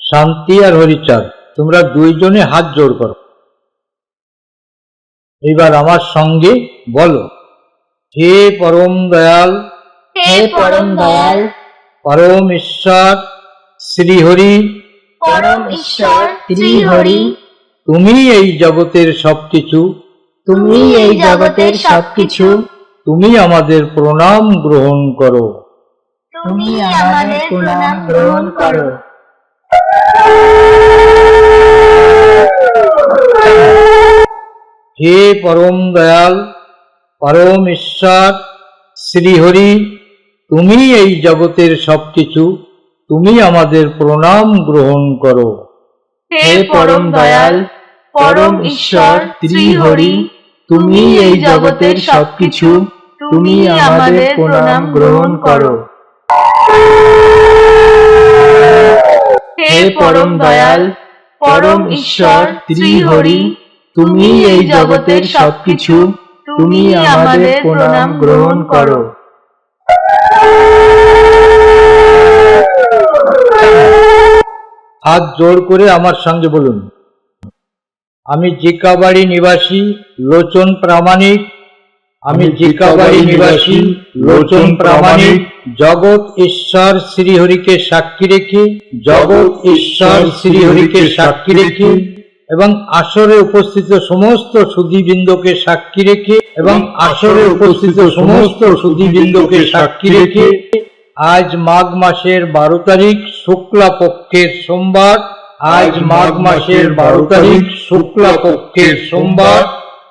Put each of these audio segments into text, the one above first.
শান্তি আর হরিচাঁদ তোমরা দুইজনে হাত জোড় করো। এবার আমার সঙ্গে বলো হে পরম দয়াল হে পরম দয়াল পরম ঈশ্বর শ্রীহরি। পরম ঈশ্বর শ্রী হরি তুমি এই জগতের সবকিছু তুমি এই জগতের সবকিছু তুমি আমাদের প্রণাম গ্রহণ করো। তুমি আমাদের প্রণাম গ্রহণ করো। হে পরম দয়াল পরম ঈশ্বর শ্রীহরি তুমি এই জগতের সবকিছু তুমি আমাদের প্রণাম গ্রহণ করো। হে পরম দয়াল পরম ঈশ্বর শ্রী হরি তুমি এই জগতের সবকিছু তুমি আমাদের প্রণাম গ্রহণ করো। হে পরম দয়াল পরম ঈশ্বর শ্রী হরি তুমি এই জগতের সবকিছু তুমি আমাদের প্রণাম গ্রহণ করো। হাত জোর করে আমার সঙ্গে বলুন। আমি জিকাবাড়ি নিবাসী লোচন প্রামাণিক। আমি জিকাবাড়ি নিবাসী লোচন প্রামাণিক। জগৎ ঈশ্বর শ্রীহরিকে সাক্ষী রেখে জগৎ ঈশ্বর শ্রীহরিকে সাক্ষী রেখে এবং আসরে উপস্থিত সমস্ত সুধীবৃন্দকে সাক্ষী রেখে এবং আসরে উপস্থিত সমস্ত সুধীবৃন্দকে সাক্ষী রেখে আজ মাঘ মাসের বারো তারিখ শুক্লা পক্ষের সোমবার আজ মাঘ মাসের বারো তারিখ শুক্লা পক্ষের সোমবার,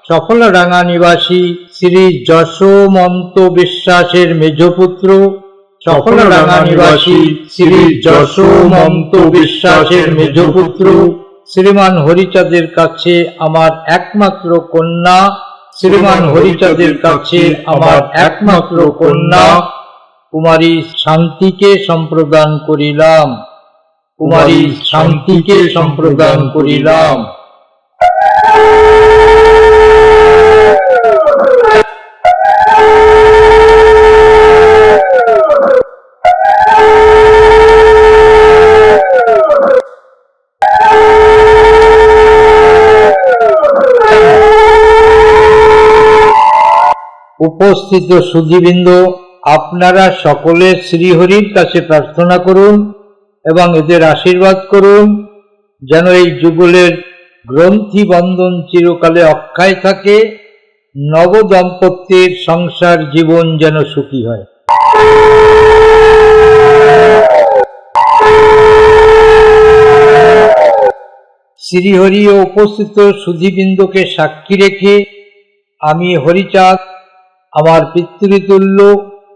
সফলডাঙ্গা নিবাসী শ্রী যশোমন্ত বিশ্বাসের মেজপুত্র, সফলডাঙ্গা নিবাসী শ্রী যশোমন্ত বিশ্বাসের মেজপুত্র, শ্রীমান হরিচাঁদের কাছে আমার একমাত্র কন্যা, শ্রীমান হরিচাঁদের কাছে আমার একমাত্র কন্যা, কুমারী শান্তিকে সম্প্রদান করিলাম। কুমারী শান্তিকে সম্প্রদান করিলাম। উপস্থিত সুধীবৃন্দ আপনারা সকলে শ্রীহরির কাছে প্রার্থনা করুন। এবং এদের আশীর্বাদ করুন, যেন এই যুগলের গ্রন্থি বন্ধন চিরকালে অক্ষয় থাকে নব দম্পতির সংসার জীবন যেন সুখী হয়। শ্রীহরি ও উপস্থিত সুধীবৃন্দকে সাক্ষী রেখে, আমি হরিচাঁদ, আমার পিতৃতুল্য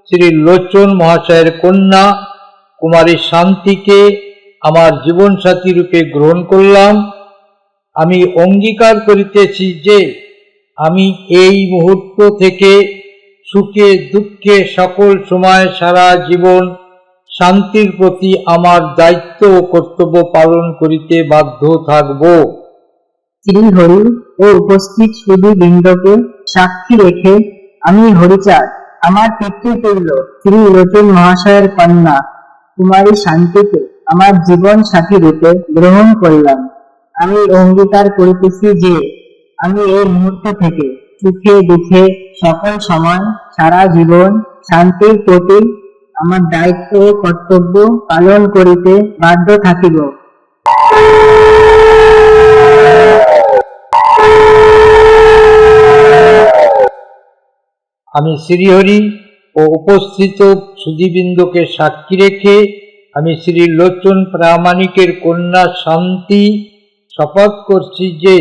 শ্রী লোচন মহাশয়ের কন্যা কুমারী শান্তিকে আমার জীবনসাথী রূপে গ্রহণ করলাম। আমি অঙ্গীকার করিতেছি যে, আমি এই মুহূর্ত থেকে সুখে, দুঃখে সকল সময় সারা জীবন শান্তির প্রতি আমার দায়িত্ব ও কর্তব্য পালন করিতে বাধ্য থাকব। শ্রীহরি ও উপস্থিত সুধী বৃন্দকে সাক্ষী রেখে আমি হরিচাঁদ, আমার পিতৃতুল্য শ্রী লোচন মহাশয়ের কন্যা। কুমারী শান্তিকে আমার জীবন সাথী রূপে গ্রহণ করলাম। আমি অঙ্গীকার করিতেছি যে, আমি এই মুহূর্ত থেকে সুখে দুঃখে সকল সময় সারা জীবন শান্তির প্রতি আমার দায়িত্ব ও কর্তব্য পালন করিতে বাধ্য থাকিব। আমি শ্রীহরি ও উপস্থিত সুধীবৃন্দকে সাক্ষী রেখে আমি শ্রী লোচন প্রামাণিকের কন্যা শান্তি শপথ করছি যে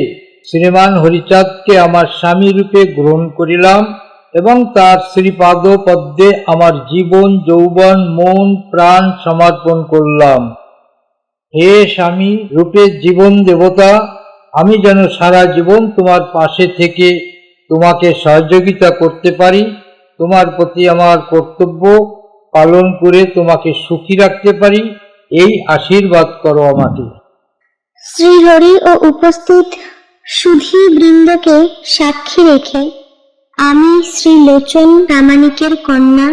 শ্রীমান হরিচাঁদকে আমার স্বামী রূপে গ্রহণ করিলাম এবং তার শ্রীপাদ পদ্মে আমার জীবন, যৌবন, মন, প্রাণ সমর্পণ করলাম। হে স্বামী রূপে জীবন দেবতা, আমি যেন সারা জীবন তোমার পাশে থেকে তোমাকে সহযোগিতা করতে পারি। তোমার প্রতি আমার কর্তব্য পালন করে তোমাকে সুখী রাখতে পারি, এই আশীর্বাদ করো আমাকে। শ্রীহরি ও উপস্থিত সুধী বৃন্দকে সাক্ষী রেখে আমি শ্রী লোচন প্রামাণিকের কন্যা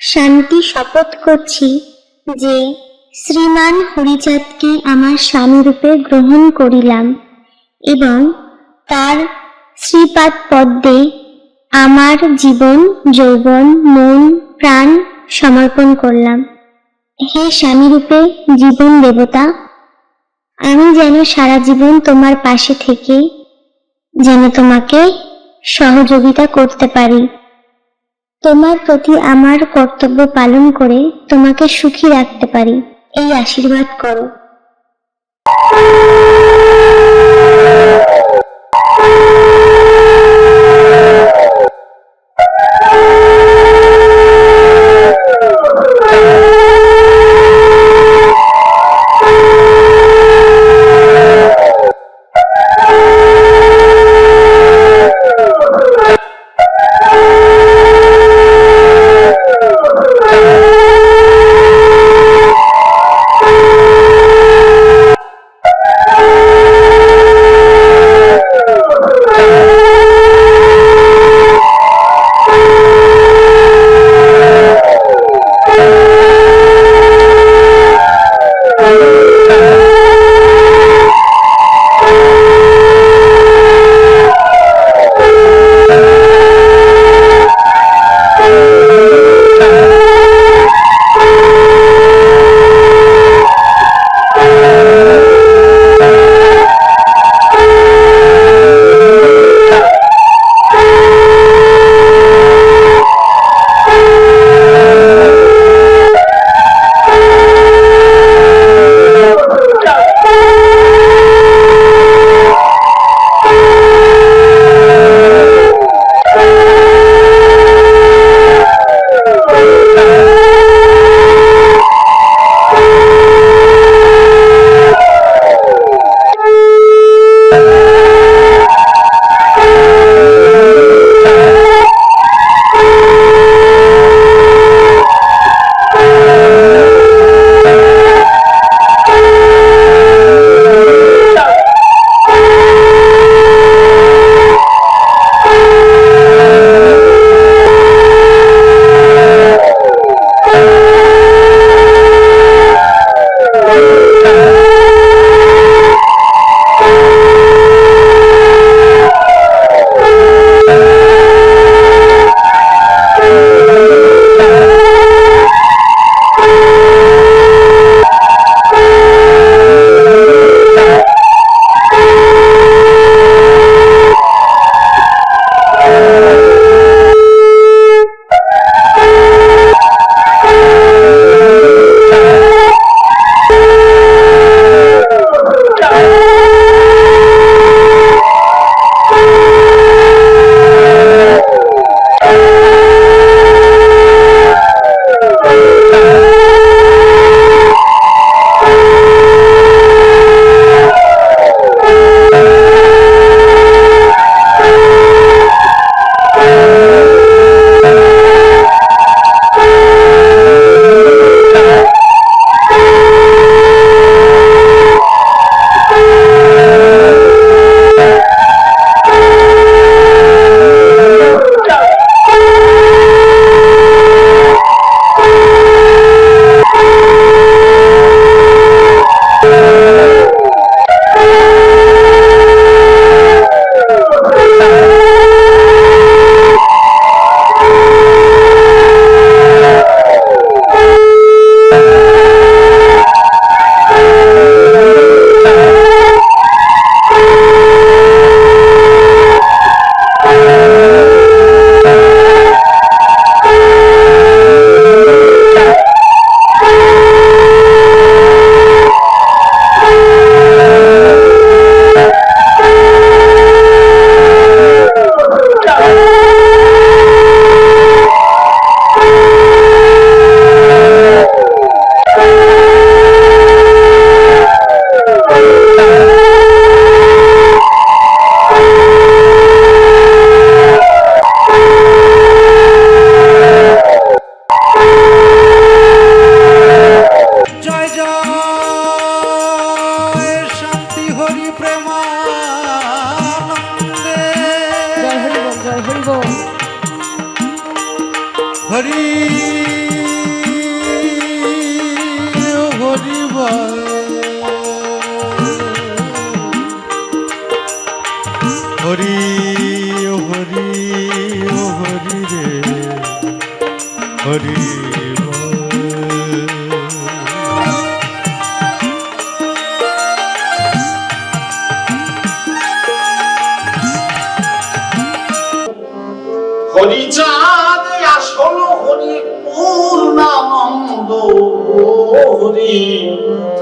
শান্তি শপথ করছি যে শ্রীমান হরিচাঁদকে আমার স্বামীরূপে গ্রহণ করিলাম এবং তার শ্রীপাদ পদ্মে আমার জীবন, যৌবন, মন, প্রাণ সমর্পণ করলাম। হে স্বামীরূপে জীবন দেবতা, আমি যেন সারা জীবন তোমার পাশে থেকে যেন তোমাকে সহযোগিতা করতে পারি। তোমার প্রতি আমার কর্তব্য পালন করে তোমাকে সুখী রাখতে পারি। এই আশীর্বাদ করো। Thank you. হরি হরি হরি হরি রে হরি বল। হরিচাঁদ আসল Purim.